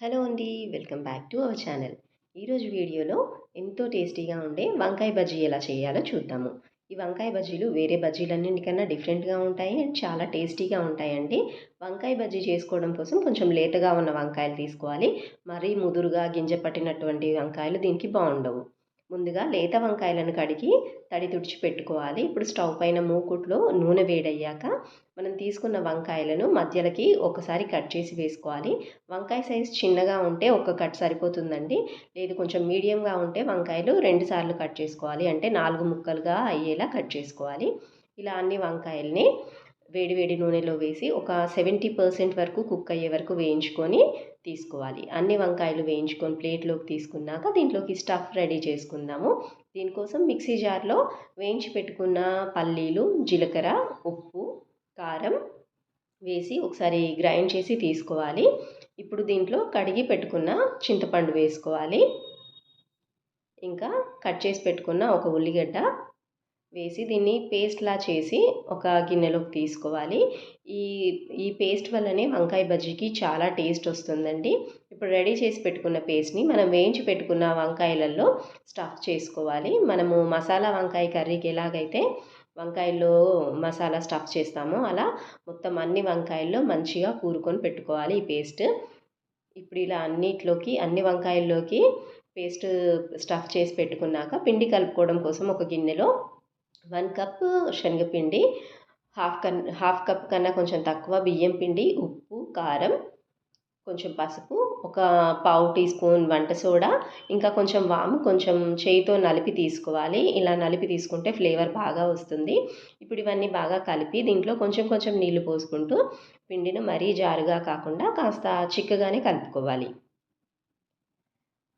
Hello అండి welcome back to our channel. ఈరోజు వీడియోలో ఎంతో టేస్టీగా ఉండే వంకాయ బజ్జీ ఎలా చేయాలో చూద్దాము. ఈ వంకాయ బజ్జీలు వేరే బజ్జీలన్నింటికన్నా డిఫరెంట్గా ఉంటాయి అండ్ చాలా టేస్టీగా ఉంటాయండి వంకాయ బజ్జీ చేసుకోవడం కోసం కొంచెం లేతగా ఉన్న వంకాయలు తీసుకోవాలి. మరీ ముదురుగా గింజ పట్టినటువంటి వంకాయలు దీనికి బాగుండవు. ముందుగా లేత వంకాయలను కడిగి తడి తుడిచి పెట్టుకోవాలి. ఇప్పుడు స్టవ్ పైన మూకుట్లో నూనె వేడయ్యాక మనం తీసుకున్న వంకాయలను మధ్యలకి ఒకసారి కట్ చేసి వేసుకోవాలి. వంకాయ సైజ్ చిన్నగా ఉంటే ఒక కట్ సరిపోతుందండి. లేదు కొంచెం మీడియంగా ఉంటే వంకాయలు రెండు సార్లు కట్ చేసుకోవాలి. అంటే నాలుగు ముక్కలుగా అయ్యేలా కట్ చేసుకోవాలి. ఇలా అన్ని వంకాయల్ని వేడి వేడి నూనెలో వేసి ఒక సెవెంటీ పర్సెంట్ వరకు కుక్ అయ్యే వరకు వేయించుకొని తీసుకోవాలి. అన్ని వంకాయలు వేయించుకొని ప్లేట్లోకి తీసుకున్నాక దీంట్లోకి స్టఫ్ రెడీ చేసుకుందాము. దీనికోసం మిక్సీ జార్లో వేయించి పెట్టుకున్న పల్లీలు జీలకర్ర ఉప్పు కారం వేసి ఒకసారి గ్రైండ్ చేసి తీసుకోవాలి. ఇప్పుడు దీంట్లో కడిగి పెట్టుకున్న చింతపండు వేసుకోవాలి. ఇంకా కట్ చేసి పెట్టుకున్న ఒక ఉల్లిగడ్డ వేసి దీన్ని పేస్ట్లా చేసి ఒక గిన్నెలోకి తీసుకోవాలి. ఈ ఈ పేస్ట్ వల్లనే వంకాయ బజ్జీకి చాలా టేస్ట్ వస్తుందండి. ఇప్పుడు రెడీ చేసి పెట్టుకున్న పేస్ట్ని మనం వేయించి పెట్టుకున్న వంకాయలలో స్టఫ్ చేసుకోవాలి. మనము మసాలా వంకాయ కర్రీకి ఎలాగైతే వంకాయల్లో మసాలా స్టఫ్ చేస్తామో అలా మొత్తం అన్ని వంకాయల్లో మంచిగా కూరుకొని పెట్టుకోవాలి ఈ పేస్ట్ ఇప్పుడు ఇలా అన్నిట్లోకి అన్ని వంకాయల్లోకి పేస్ట్ స్టఫ్ చేసి పెట్టుకున్నాక పిండి కలుపుకోవడం కోసం ఒక గిన్నెలో వన్ కప్ శనగపిండి హాఫ్ కన్ హాఫ్ కప్ కన్నా కొంచెం తక్కువ బియ్యం పిండి ఉప్పు కారం కొంచెం పసుపు ఒక పావు టీ స్పూన్ వంట సోడా ఇంకా కొంచెం వాము కొంచెం చేయితో నలిపి తీసుకోవాలి. ఇలా నలిపి తీసుకుంటే ఫ్లేవర్ బాగా వస్తుంది. ఇప్పుడు ఇవన్నీ బాగా కలిపి దీంట్లో కొంచెం కొంచెం నీళ్ళు పోసుకుంటూ పిండిని మరీ జారుగా కాకుండా కాస్త చిక్కగానే కలుపుకోవాలి.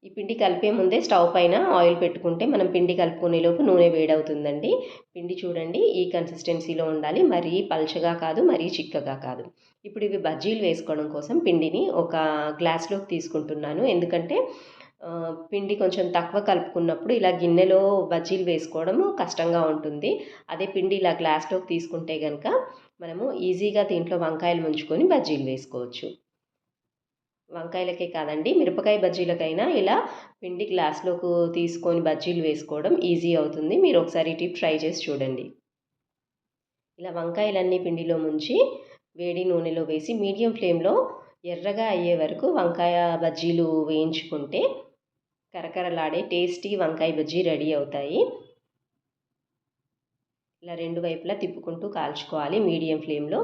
ఈ పిండి కలిపే ముందే స్టవ్ పైన ఆయిల్ పెట్టుకుంటే మనం పిండి కలుపుకునేలోపు నూనె వేడవుతుందండి. పిండి చూడండి ఈ కన్సిస్టెన్సీలో ఉండాలి మరీ పల్చగా కాదు మరీ చిక్కగా కాదు. ఇప్పుడు ఇవి బజ్జీలు వేసుకోవడం కోసం పిండిని ఒక గ్లాస్లోకి తీసుకుంటున్నాను. ఎందుకంటే పిండి కొంచెం తక్కువ కలుపుకున్నప్పుడు ఇలా గిన్నెలో బజ్జీలు వేసుకోవడం కష్టంగా ఉంటుంది. అదే పిండి ఇలా గ్లాస్లోకి తీసుకుంటే కనుక మనము ఈజీగా దీంట్లో వంకాయలు ముంచుకొని బజ్జీలు వేసుకోవచ్చు. వంకాయలకే కాదండి మిరపకాయ బజ్జీలకైనా ఇలా పిండి గ్లాస్లోకి తీసుకొని బజ్జీలు వేసుకోవడం ఈజీ అవుతుంది. మీరు ఒకసారి టిప్ ట్రై చేసి చూడండి. ఇలా వంకాయలన్నీ పిండిలో ముంచి వేడి నూనెలో వేసి మీడియం ఫ్లేమ్లో ఎర్రగా అయ్యే వరకు వంకాయ బజ్జీలు వేయించుకుంటే కరకరలాడే టేస్టీ వంకాయ బజ్జీ రెడీ అవుతాయి. ఇలా రెండు వైపులా తిప్పుకుంటూ కాల్చుకోవాలి మీడియం ఫ్లేమ్లో.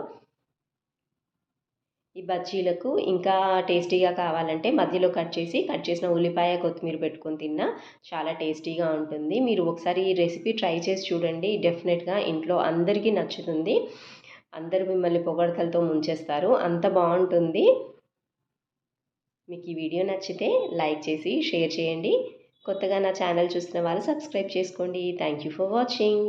ఈ బజ్జీలకు ఇంకా టేస్టీగా కావాలంటే మధ్యలో కట్ చేసి కట్ చేసిన ఉల్లిపాయ కొత్తిమీర పెట్టుకొని తిన్నా చాలా టేస్టీగా ఉంటుంది. మీరు ఒకసారి ఈ రెసిపీ ట్రై చేసి చూడండి. డెఫినెట్గా ఇంట్లో అందరికీ నచ్చుతుంది. అందరూ మిమ్మల్ని పొగడతలతో ముంచేస్తారు. అంత బాగుంటుంది. మీకు ఈ వీడియో నచ్చితే లైక్ చేసి షేర్ చేయండి. కొత్తగా నా ఛానల్ చూస్తున్న వాళ్ళు సబ్స్క్రైబ్ చేసుకోండి. Thank you for watching.